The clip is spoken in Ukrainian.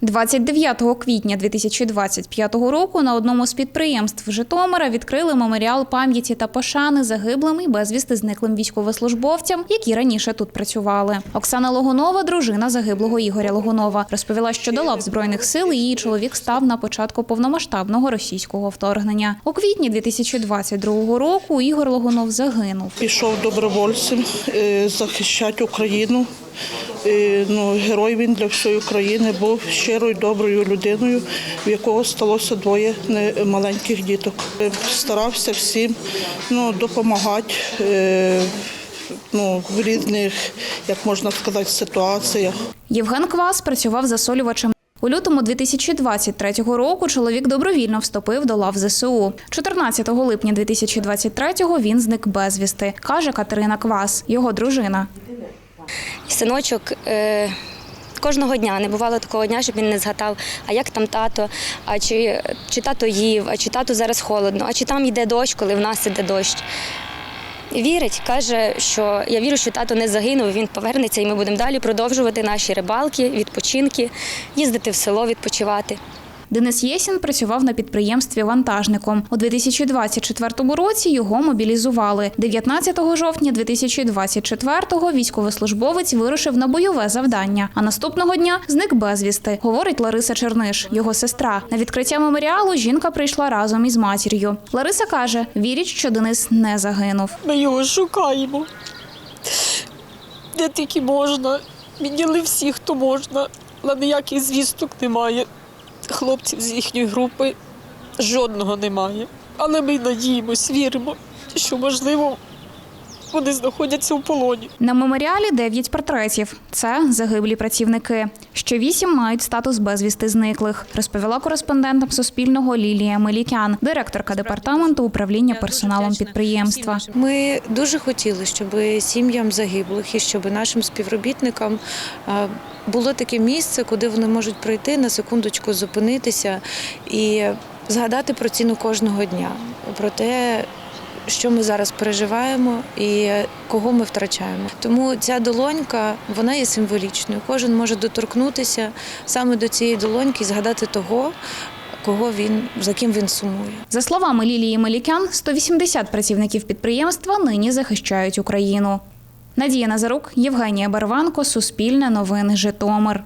29 квітня 2025 року на одному з підприємств Житомира відкрили меморіал пам'яті та пошани загиблим і безвісти зниклим військовослужбовцям, які раніше тут працювали. Оксана Логунова, дружина загиблого Ігоря Логунова, розповіла, що до лав збройних сил її чоловік став на початку повномасштабного російського вторгнення. У квітні 2022 року Ігор Логунов загинув. Пішов добровольцем е, захищати Україну. Ну, герой він для всієї України був щирою, доброю людиною, в якого сталося двоє маленьких діток. Е, Старався всім ну, допомагати е, ну, в різних, як можна сказати, ситуаціях. Євген Квас працював засолювачем. У лютому 2023 року чоловік добровільно вступив до лав ЗСУ. 14 липня 2023 він зник безвісти, каже Катерина Квас, його дружина. Синочок е, кожного дня не бувало такого дня, щоб він не згадав, а як там тато, а чи, чи тато їв, а чи тату зараз холодно, а чи там йде дощ, коли в нас іде дощ. Вірить, каже, що я вірю, що тато не загинув, він повернеться, і ми будемо далі продовжувати наші рибалки, відпочинки, їздити в село відпочивати. Денис Єсін працював на підприємстві вантажником. У 2024 році його мобілізували. 19 жовтня 2024-го військовослужбовець вирушив на бойове завдання. А наступного дня зник безвісти, говорить Лариса Черниш, його сестра. На відкриття меморіалу жінка прийшла разом із матір'ю. Лариса каже, вірить, що Денис не загинув. Ми його шукаємо. Де тільки можна. Відняли всіх, хто можна, але ніяких звісток немає. Хлопців з їхньої групи жодного немає. Але ми надіємось, віримо, що можливо вони знаходяться у полоні. На меморіалі 9 портретів. Це загиблі працівники. Ще вісім мають статус безвісти зниклих, розповіла кореспондентам Суспільного Лілія Мелікян, директорка департаменту управління персоналом підприємства. Ми дуже хотіли, щоб сім'ям загиблих і щоб нашим співробітникам е, було таке місце, куди вони можуть прийти на секундочку, зупинитися і згадати про ціну кожного дня, про те, що ми зараз переживаємо і кого ми втрачаємо. Тому ця долонька вона є символічною. Кожен може доторкнутися саме до цієї долоньки і згадати того, кого він за ким він сумує. За словами Лілії Мелікян, 180 працівників підприємства нині захищають Україну. Надія Назарук, Євгенія Барванко, Суспільне новини, Житомир.